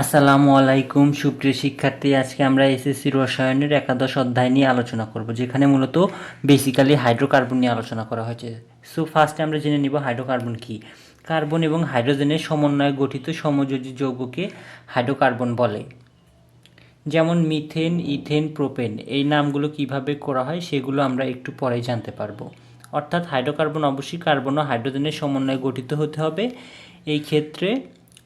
আসসালামু আলাইকুম, সুপ্রিয় শিক্ষার্থী। আজকে আমরা এসএসসি রসায়নের একাদশ অধ্যায় নিয়ে আলোচনা করব, যেখানে মূলত বেসিক্যালি হাইড্রোকার্বন নিয়ে আলোচনা করা হয়েছে। সো ফার্স্টে আমরা জেনে নিব হাইড্রোকার্বন কি। কার্বন এবং হাইড্রোজেনের সমন্বয়ে গঠিত সমযোজী যৌগকে হাইড্রোকার্বন বলে। যেমন মিথেন ইথেন প্রোপেন এই নামগুলো কীভাবে করা হয় সেগুলো আমরা একটু পরেই জানতে পারব। অর্থাৎ হাইড্রোকার্বন অবশ্যই কার্বন ও হাইড্রোজেনের সমন্বয়ে গঠিত হতে হবে। এই ক্ষেত্রে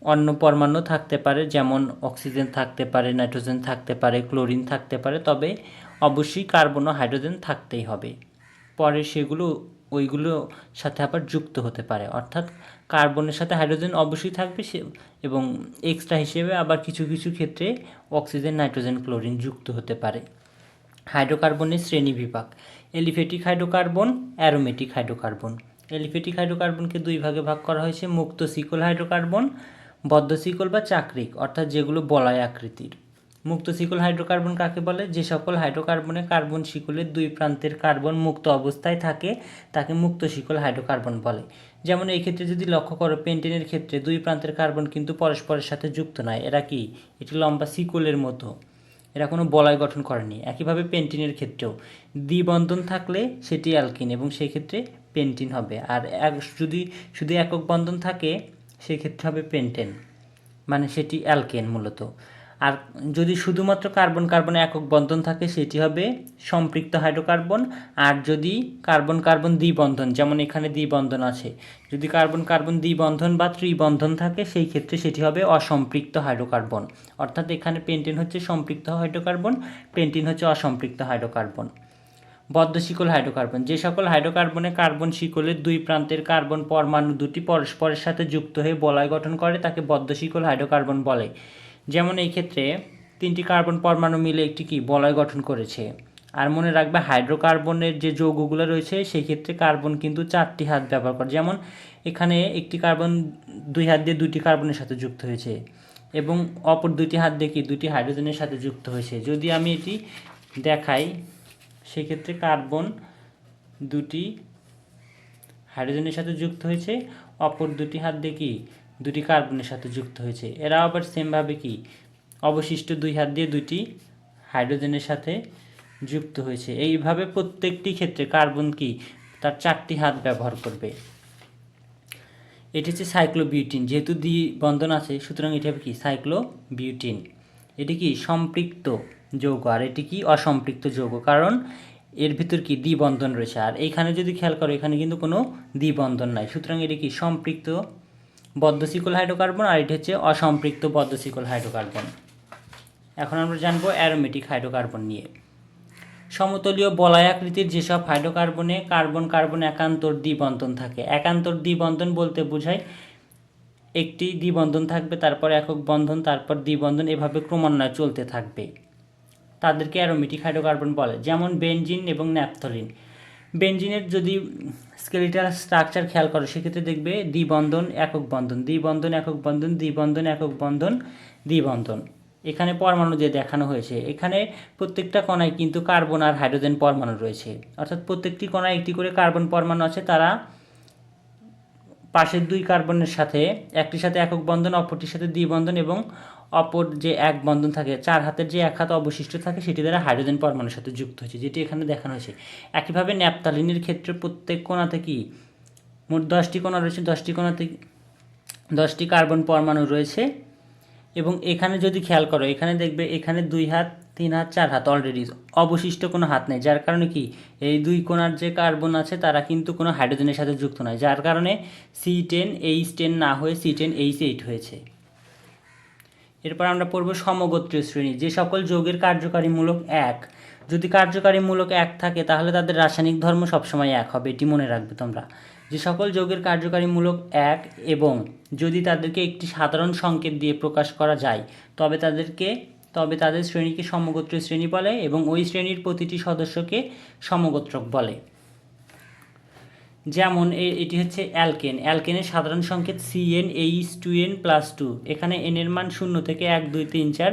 অন্য পরমাণু থাকতে পারে, যেমন অক্সিজেন থাকতে পারে, নাইট্রোজেন থাকতে পারে, ক্লোরিন থাকতে পারে, তবে অবশ্যই কার্বন ও হাইড্রোজেন থাকতেই হবে। পরে সেগুলো, ওইগুলো সাথে আবার যুক্ত হতে পারে। অর্থাৎ কার্বনের সাথে হাইড্রোজেন অবশ্যই থাকবে সে, এবং এক্সট্রা হিসেবে আবার কিছু কিছু ক্ষেত্রে অক্সিজেন, নাইট্রোজেন, ক্লোরিন যুক্ত হতে পারে। হাইড্রোকার্বনের শ্রেণি বিভাগ। Aliphatic hydrocarbon, aromatic hydrocarbon. Aliphatic হাইড্রোকার্বনকে দুই ভাগে ভাগ করা হয়েছে। মুক্ত শিকল হাইড্রোকার্বন বদ্ধ শিকল বা চাকরিক, অর্থাৎ যেগুলো বলয় আকৃতির। মুক্ত শিকল হাইড্রোকার্বন কাকে বলে? যে সকল হাইড্রোকার্বনে কার্বন শিকলের দুই প্রান্তের কার্বন মুক্ত অবস্থায় থাকে, তাকে মুক্ত শিকল হাইড্রোকার্বন বলে। যেমন এই ক্ষেত্রে যদি লক্ষ্য করো, পেন্টেনের ক্ষেত্রে দুই প্রান্তের কার্বন কিন্তু পরস্পরের সাথে যুক্ত নয়। এরা কি? এটি লম্বা শিকলের মতো। এরা কোনো বলয় গঠন করেনি। একইভাবে পেন্টিনের ক্ষেত্রেও। দ্বিবন্ধন থাকলে সেটি অ্যালকিন এবং সেই ক্ষেত্রে পেন্টিন হবে। আর এক যদি শুধু একক বন্ধন থাকে সেই ক্ষেত্রে হবে পেন্টেন মানে সেটি অ্যালকেন মূলত। আর যদি শুধুমাত্র কার্বন কার্বনে একক বন্ধন থাকে, সেটি হবে সম্পৃক্ত হাইড্রোকার্বন আর যদি কার্বন কার্বন দ্বিবন্ধন, যেমন এখানে দ্বিবন্ধন আছে, যদি কার্বন কার্বন দ্বিবন্ধন বা ত্রিবন্ধন থাকে, সেই ক্ষেত্রে সেটি হবে অসম্পৃক্ত হাইড্রোকার্বন অর্থাৎ এখানে পেন্টিন হচ্ছে সম্পৃক্ত হাইড্রোকার্বন পেন্টিন হচ্ছে অসম্পৃক্ত হাইড্রোকার্বন বদ্ধ শিকল হাইড্রোকার্বন। যে সকল হাইড্রোকার্বনে কার্বন শিকলের দুই প্রান্তের কার্বন পরমাণু দুটি পরস্পরের সাথে যুক্ত হয়ে বলয় গঠন করে, তাকে বদ্ধ শিকল হাইড্রোকার্বন বলে। যেমন এই ক্ষেত্রে তিনটি কার্বন পরমাণু মিলে একটি কি? বলয় গঠন করেছে। আর মনে রাখবে, হাইড্রোকার্বনের যে যৌগগুলো রয়েছে, সেই ক্ষেত্রে কার্বন কিন্তু চারটি হাত ব্যবহার করে। যেমন এখানে একটি কার্বন দুই হাত দিয়ে দুটি কার্বনের সাথে যুক্ত হয়েছে এবং অপর দুটি হাত দিয়ে কি? দুটি হাইড্রোজেনের সাথে যুক্ত হয়েছে। যদি আমি এটি দেখাই সেক্ষেত্রে কার্বন দুটি হাইড্রোজেনের সাথে যুক্ত হয়েছে, অপর দুটি হাত দিয়ে কি? দুটি কার্বনের সাথে যুক্ত হয়েছে। এরা আবার সেমভাবে কি? অবশিষ্ট দুই হাত দিয়ে দুটি হাইড্রোজেনের সাথে যুক্ত হয়েছে। এইভাবে প্রত্যেকটি ক্ষেত্রে কার্বন কি? তার চারটি হাত ব্যবহার করবে। এটি হচ্ছে সাইক্লোবিউটিন যেহেতু দ্বি বন্ধন আছে, সুতরাং এটি হবে কি? সাইক্লোবিউটিন এটি কি? সম্পৃক্ত। যৌগ, আর এটি কি অসম্পৃক্ত যৌগ? কারণ এর ভিতর কি দ্বিবন্ধন রয়েছে? আর এইখানে যদি খেয়াল করো, এখানে কিন্তু কোনো দ্বিবন্ধন নাই। সুতরাং এটি কি সম্পৃক্ত বদ্ধশিকল হাইড্রোকার্বন, আর এটি হচ্ছে অসম্পৃক্ত বদ্ধশিকল হাইড্রোকার্বন। এখন আমরা জানব অ্যারোমেটিক হাইড্রোকার্বন নিয়ে। সমতলীয় বলয় আকৃতির যেসব হাইড্রোকার্বনে কার্বন কার্বন একান্তর দ্বিবন্ধন থাকে, একান্তর দ্বিবন্ধন বলতে বোঝায় একটি দ্বিবন্ধন থাকবে, তারপর একক বন্ধন, তারপর দ্বিবন্ধন, এভাবে ক্রমান্বয়ে চলতে থাকবে। তাদেরকে অ্যারোমেটিক হাইড্রোকার্বন বলে, যেমন বেনজিন এবং ন্যাপথলিন। বেনজিনের যদি স্কেলিটাল স্ট্রাকচার খেয়াল করো, সেক্ষেত্রে দেখবে দ্বিবন্ধন একক বন্ধন, দ্বিবন্ধন একক বন্ধন, দ্বিবন্ধন একক বন্ধন, দ্বিবন্ধন। এখানে পরমাণু যে দেখানো হয়েছে, এখানে প্রত্যেকটা কণায় কিন্তু কার্বন আর হাইড্রোজেন পরমাণু রয়েছে। অর্থাৎ প্রত্যেকটি কণায় একটি করে কার্বন পরমাণু আছে, তারা পাশের দুই কার্বনের সাথে, একটির সাথে একক বন্ধন, অপরটির সাথে দ্বিবন্ধন এবং অপর যে এক বন্ধন থাকে, চার হাতের যে এক হাত অবশিষ্ট থাকে, সেটি দ্বারা হাইড্রোজেন পরমাণুর সাথে যুক্ত হয়েছে, যেটি এখানে দেখানো হয়েছে। একইভাবে ন্যাপতালিনের ক্ষেত্রে প্রত্যেক কোণাতে কি? মোট দশটি কোণা রয়েছে, দশটি কোণাতে দশটি কার্বন পরমাণু রয়েছে। এবং এখানে যদি খেয়াল করো, এখানে দেখবে এখানে দুই হাত, তিন হাত, চার হাত অলরেডি অবশিষ্ট কোনো হাত নেই। যার কারণে কি? এই দুই কোণার যে কার্বন আছে, তারা কিন্তু কোনো হাইড্রোজেনের সাথে যুক্ত নয়। যার কারণে সি টেন এইচ টেন না হয়ে সি টেন এইচ এইট হয়েছে। এরপর আমরা পড়ব সমগোত্রীয় শ্রেণি। যে সকল যৌগের কার্যকারীমূলক এক, যদি কার্যকারীমূলক এক থাকে, তাহলে তাদের রাসায়নিক ধর্ম সবসময় এক হবে, এটি মনে রাখবে তোমরা। যে সকল যৌগের কার্যকারীমূলক এক এবং যদি তাদেরকে একটি সাধারণ সংকেত দিয়ে প্রকাশ করা যায়, তবে তাদেরকে, তবে তাদের শ্রেণীকে সমগোত্রীয় শ্রেণি বলে এবং ওই শ্রেণির প্রতিটি সদস্যকে সমগোত্রক বলে। যেমন এটি হচ্ছে অ্যালকেন। অ্যালকেনের সাধারণ সংকেত CN H two N plus two এখানে এন এর মান শূন্য থেকে এক, দুই, তিন, চার,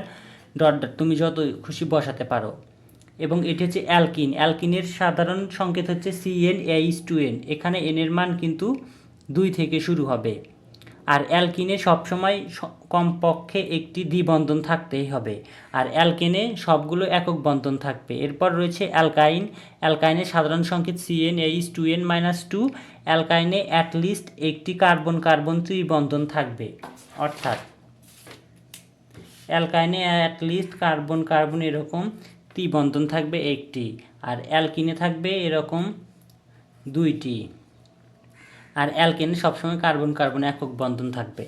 ডট ডট। তুমি যত খুশি বসাতে পারো। এবং এটি হচ্ছে অ্যালকিন। অ্যালকিনের সাধারণ সংকেত হচ্ছে সিএন এইচ টু এন এখানে এনের মান কিন্তু দুই থেকে শুরু হবে। আর অ্যালকিনে সবসময় কমপক্ষে একটি দ্বিবন্ধন থাকতেই হবে। আর অ্যালকেনে সবগুলো একক বন্ধন থাকবে। এরপর রয়েছে অ্যালকাইন। অ্যালকাইনে সাধারণ সংকেত CN H two N minus two অ্যালকাইনে at least একটি কার্বন কার্বন ত্রিবন্ধন থাকবে। অর্থাৎ অ্যালকাইনে অ্যাটলিস্ট কার্বন কার্বন এরকম ত্রিবন্ধন থাকবে একটি, আর অ্যালকিনে থাকবে এরকম দুইটি। আর অ্যালকেনে সবসময় কার্বন কার্বন একক বন্ধন থাকবে।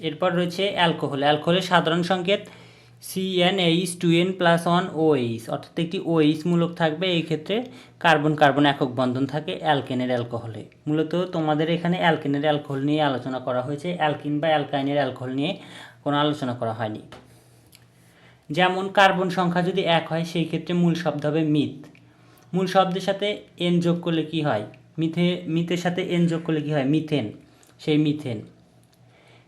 এরপর রয়েছে অ্যালকোহল। অ্যালকোহলের সাধারণ সংকেত CN H two N plus one OH অর্থাৎ একটি ওএইচ মূলক থাকবে। এই ক্ষেত্রে কার্বন কার্বন একক বন্ধন থাকে অ্যালকেনের অ্যালকোহলে। মূলত তোমাদের এখানে অ্যালকেনের অ্যালকোহল নিয়ে আলোচনা করা হয়েছে। অ্যালকিন বা অ্যালকাইনের অ্যালকোহল নিয়ে কোনো আলোচনা করা হয়নি। যেমন কার্বন সংখ্যা যদি এক হয়, সেই ক্ষেত্রে মূল শব্দ হবে মিথ। মূল শব্দের সাথে এন যোগ করলে কি হয়? মিথে, মিথের সাথে এন যোগ করলে কি হয়? মিথেন, সেই মিথেন।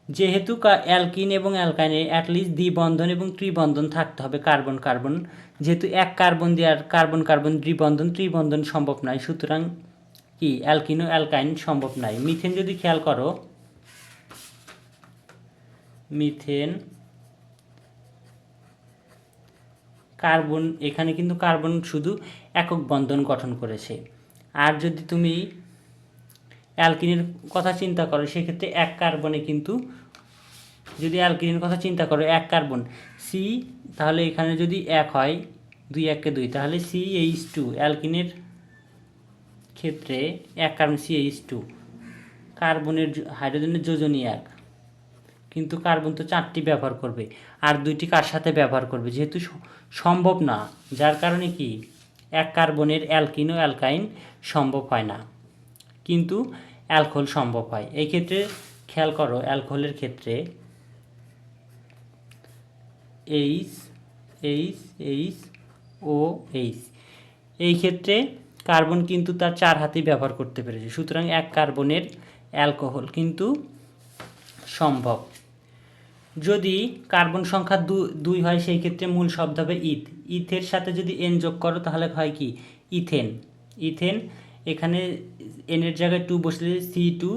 যেহেতু অ্যালকিন এবং অ্যালকাইনে অ্যাটলিস্ট দ্বিবন্ধন এবং ত্রিবন্ধন থাকতে হবে কার্বন কার্বন। যেহেতু এক কার্বন দিয়ে আর কার্বন কার্বন, দ্বিবন্ধন, ত্রিবন্ধন সম্ভব নয়, সুতরাং কি? অ্যালকিন ও অ্যালকাইন সম্ভব নয়। মিথেন যদি খেয়াল করো, মিথেন কার্বন, এখানে কিন্তু কার্বন শুধু একক বন্ধন গঠন করেছে। আর যদি তুমি অ্যালকিনের কথা চিন্তা করো, সেক্ষেত্রে এক কার্বনে কিন্তু যদি অ্যালকিনের কথা চিন্তা করো, এক কার্বন সি তাহলে এখানে যদি এক হয়, দুই এককে দুই, তাহলে সি এইচ টু অ্যালকিনের ক্ষেত্রে এক কার্বন সি এইচ টু কার্বনের হাইড্রোজেনের যোজনী এক। কিন্তু কার্বন তো চারটি ব্যবহার করবে আর দুইটি কার সাথে ব্যবহার করবে যেহেতু সম্ভব না, যার কারণে কি? এক কার্বনের অ্যালকিন ও অ্যালকাইন সম্ভব হয় না। কিন্তু অ্যালকোহল সম্ভব হয়। এই ক্ষেত্রে খেয়াল করো, অ্যালকোহলের ক্ষেত্রে H H H O H এই ক্ষেত্রে কার্বন কিন্তু তার চার হাতেই ব্যবহার করতে পেরেছে। সুতরাং এক কার্বনের অ্যালকোহল কিন্তু সম্ভব। যদি কার্বন সংখ্যা দুই হয়, সেই ক্ষেত্রে মূল শব্দ হবে ইথ। ইথের সাথে যদি এন যোগ করো, তাহলে হয় কি? ইথেন। ইথেন, এখানে এনের জায়গায় টু বসলে সি টু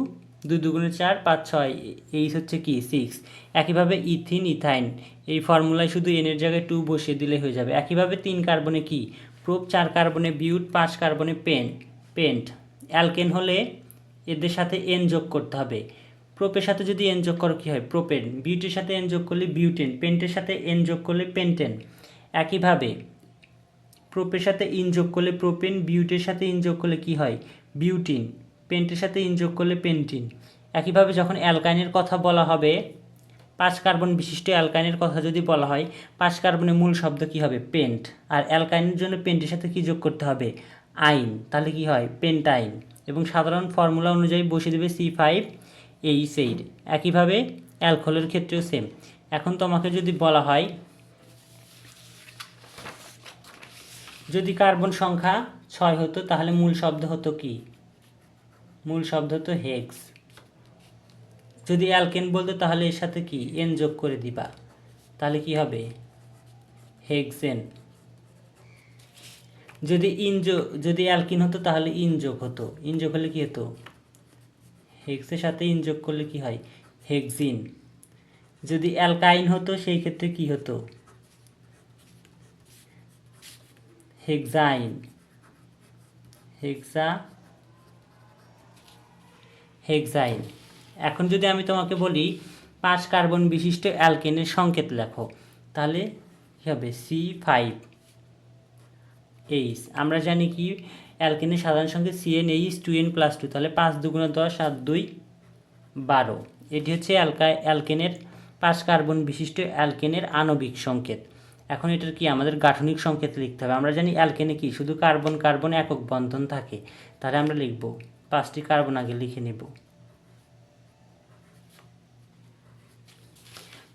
দুই দুগুণে চার, পাঁচ ছয় এইচ হচ্ছে কি? সিক্স একইভাবে ইথিন, ইথাইন, এই ফর্মুলায় শুধু এনের জায়গায় টু বসিয়ে দিলে হয়ে যাবে। একইভাবে তিন কার্বনে কি? প্রোপ চার কার্বনে বিউট, পাঁচ কার্বনে পেন, পেন্ট। অ্যালকেন হলে এদের সাথে এন যোগ করতে হবে। প্রোপের সাথে যদি এন যোগ করো, কী হয়? প্রোপেন বিউটির সাথে এন যোগ করলে বিউটেন পেন্টের সাথে এন যোগ করলে পেন্টেন একইভাবে প্রোপের সাথে ইন যোগ করলে প্রোপেন বিউটের সাথে ইন যোগ করলে কী হয়? বিউটিন পেন্টের সাথে ইন যোগ করলে পেন্টিন একইভাবে যখন অ্যালকাইনের কথা বলা হবে, পাঁচ কার্বন বিশিষ্ট অ্যালকাইনের কথা যদি বলা হয়, পাঁচ কার্বনের মূল শব্দ কী হবে? পেন্ট আর অ্যালকাইনের জন্য পেন্টের সাথে কী যোগ করতে হবে? আইন তাহলে কী হয়? পেন্টাইন এবং সাধারণ ফর্মুলা অনুযায়ী বসিয়ে দেবে সি ফাইভ এইচ এইট একইভাবে অ্যালকোহলের ক্ষেত্রেও সেম এখন তোমাকে যদি বলা হয়, যদি কার্বন সংখ্যা ছয় হতো, তাহলে মূল শব্দ হতো কি? মূল শব্দ হতো হেক্স যদি অ্যালকেন বলতো, তাহলে এর সাথে কি? এন যোগ করে দিবা। তাহলে কি হবে? হেক্সেন যদি ইন যদি অ্যালকিন হতো, তাহলে ইন যোগ হতো। ইন যোগ হলে কি হতো? হেক্সের সাথে ইন যোগ করলে কি হয়? হেক্সিন যদি অ্যালকাইন হতো, সেই ক্ষেত্রে কি হতো? হেক্সাইন হেক্সা হেক্সাইন এখন যদি আমি তোমাকে বলি, পাঁচ কার্বন বিশিষ্ট অ্যালকেনের সংকেত লেখো, তাহলে কী হবে? সি ফাইভ এইচ আমরা জানি কি অ্যালকেনের সাধারণ সংকেত CN H two N plus two তাহলে পাঁচ দুগুণ দশ সাত দুই বারো। এটি হচ্ছে অ্যালকা, অ্যালকেনের পাঁচ কার্বন বিশিষ্ট অ্যালকেনের আণবিক সংকেত। এখন এটার কি আমাদের গাঠনিক সংকেত লিখতে হবে? আমরা জানি অ্যালকেনে কি? শুধু কার্বন কার্বন একক বন্ধন থাকে। তাহলে আমরা লিখব, পাঁচটি কার্বন আগে লিখে নেব।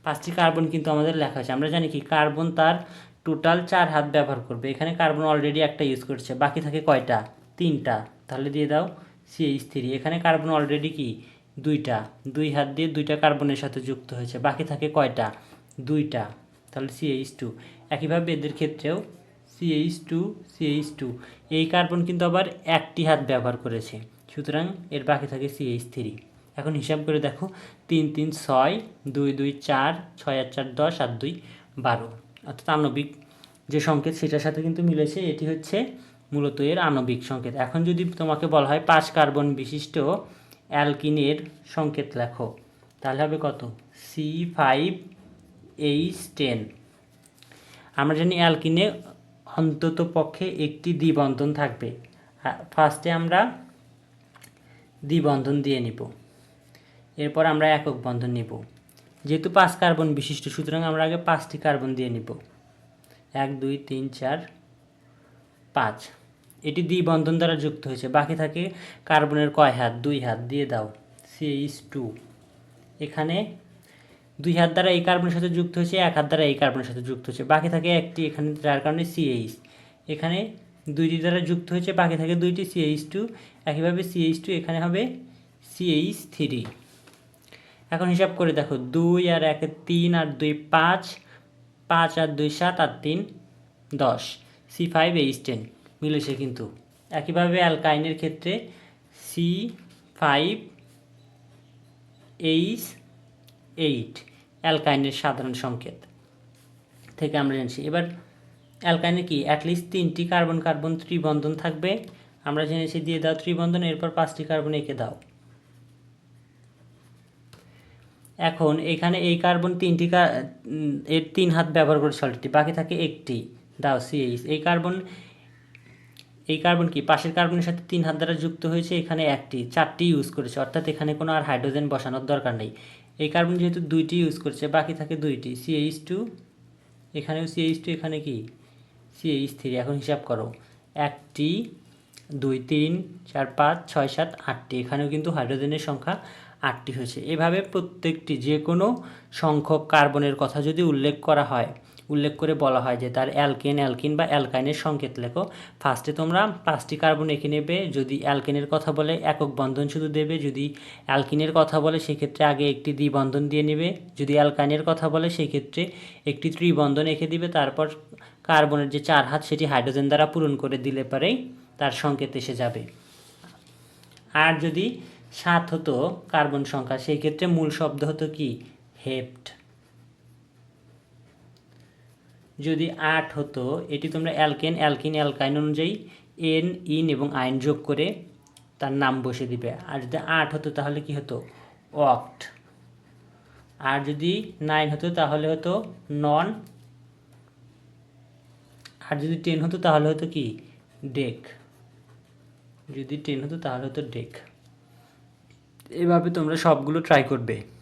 পাঁচটি কার্বন কিন্তু আমাদের লেখা আছে। আমরা জানি কি? কার্বন তার টোটাল চার হাত ব্যবহার করবে। এখানে কার্বন অলরেডি একটা ইউজ করছে, বাকি থাকে কয়টা? তিনটা। তাহলে দিয়ে দাও সিএইচ থ্রি এখানে কার্বন অলরেডি কি? দুইটা। দুই হাত দিয়ে দুইটা কার্বনের সাথে যুক্ত হয়েছে, বাকি থাকে কয়টা? দুইটা। তাহলে সিএইচ টু একইভাবে এদের ক্ষেত্রেও সিএইচ টু সিএইচ টু এই কার্বন কিন্তু আবার একটি হাত ব্যবহার করেছে, সুতরাং এর বাকি থাকে সিএইচ থ্রি এখন হিসাব করে দেখো, তিন তিন, ছয়, দুই দুই, চার, ছয় আর চার, দশ আর দুই, বারো। অর্থাৎ আণবিক যে সংকেত, সেটার সাথে কিন্তু মিলেছে। এটি হচ্ছে মূলত এর আণবিক সংকেত। এখন যদি তোমাকে বলা হয় পাঁচ কার্বন বিশিষ্ট অ্যালকিনের সংকেত লেখো, তাহলে হবে কত? C five H ten. আমরা জানি অ্যালকিনে অন্তত পক্ষে একটি দ্বিবন্ধন থাকবে। ফার্স্টে আমরা দ্বিবন্ধন দিয়ে নিব। এরপর আমরা একক বন্ধন নিব। যেহেতু পাঁচ কার্বন বিশিষ্ট, সুতরাং আমরা আগে পাঁচটি কার্বন দিয়ে নিব। এক, দুই, তিন, চার, পাঁচ। এটি দ্বিবন্ধন দ্বারা যুক্ত হয়েছে। বাকি থাকে কার্বনের কয় হাত? দুই হাত। দিয়ে দাও। CH two. এখানে দুই হাত দ্বারা এই কার্বনের সাথে যুক্ত হয়েছে, এক হাত দ্বারা এই কার্বনের সাথে যুক্ত হয়েছে। বাকি থাকে একটি এখানে, যার কারণে সিএইচ এখানে দুইটি দ্বারা যুক্ত হয়েছে, বাকি থাকে দুইটি সিএইচ টু। একইভাবে সিএইচ টু এখানে হবে সিএইচ থ্রি। এখন হিসাব করে দেখো, দুই আর এক তিন আর দুই পাঁচ পাঁচ আর দুই সাত আর তিন দশ। সি ফাইভ এইচ টেন মিলেছে কিন্তু। একইভাবে অ্যালকাইনের ক্ষেত্রে সি ফাইভ এইচ এইট, অ্যালকাইনের সাধারণ সংকেত থেকে আমরা জানছি। এবার অ্যালকাইনে কি? অ্যাটলিস্ট তিনটি কার্বন কার্বন ত্রিবন্ধন থাকবে। আমরা জেনেছি দিয়ে দাও ত্রিবন্ধন, এরপর পাঁচটি কার্বন এঁকে দাও। এখন এখানে এই কার্বন তিনটি এর তিন হাত ব্যবহার করে সল্টটি বাকি থাকে একটি, দাও সিএইচ এই কার্বন এই কার্বন কি? পাশের কার্বনের সাথে তিন হাত দ্বারা যুক্ত হয়েছে, এখানে একটি, চারটি ইউজ করেছে, অর্থাৎ এখানে কোনো আর হাইড্রোজেন বসানোর দরকার নেই। এই কার্বন যেহেতু দুইটি ইউজ করছে, বাকি থাকে দুইটি সিএইচ টু এখানেও সিএইচ টু এখানে কি? সিএইচ থ্রি এখন হিসাব করো। একটি, দুই, তিন, চার, পাঁচ, ছয়, সাত, আটটি, এখানেও কিন্তু হাইড্রোজেনের সংখ্যা আটটি হয়েছে। এভাবে প্রত্যেকটি যে কোনো সংখ্যক কার্বনের কথা যদি উল্লেখ করা হয়, উল্লেখ করে বলা হয় যে তার অ্যালকেন, অ্যালকিন বা অ্যালকাইনের সংকেত লেখো। ফার্স্টে তোমরা পাঁচটি কার্বন এঁকে নেবে, যদি অ্যালকেনের কথা বলে একক বন্ধন শুধু দেবে, যদি অ্যালকিনের কথা বলে সেক্ষেত্রে আগে একটি দ্বিবন্ধন দিয়ে নেবে, যদি অ্যালকাইনের কথা বলে সেক্ষেত্রে একটি ত্রিবন্ধন এঁকে দিবে, তারপর কার্বনের যে চার হাত সেটি হাইড্রোজেন দ্বারা পূরণ করে দিলে পরেই তার সংকেত এসে যাবে। আর যদি সাত হতো কার্বন সংখ্যা, সেই ক্ষেত্রে মূল শব্দ হতো কি? হেপ্ট। যদি আট হতো, এটি তোমরা অ্যালকেন, অ্যালকিন, অ্যালকাইন অনুযায়ী এন, ইন এবং আইন যোগ করে তার নাম বসে দিবে। আর যদি আট হতো, তাহলে কি হতো? অক্ট। আর যদি নাইন হতো, তাহলে হতো নন। আর যদি টেন হতো, তাহলে হতো কি? ডেক। যদি টেন হতো, তাহলে হতো ডেক। এভাবে তোমরা সবগুলো ট্রাই করবে।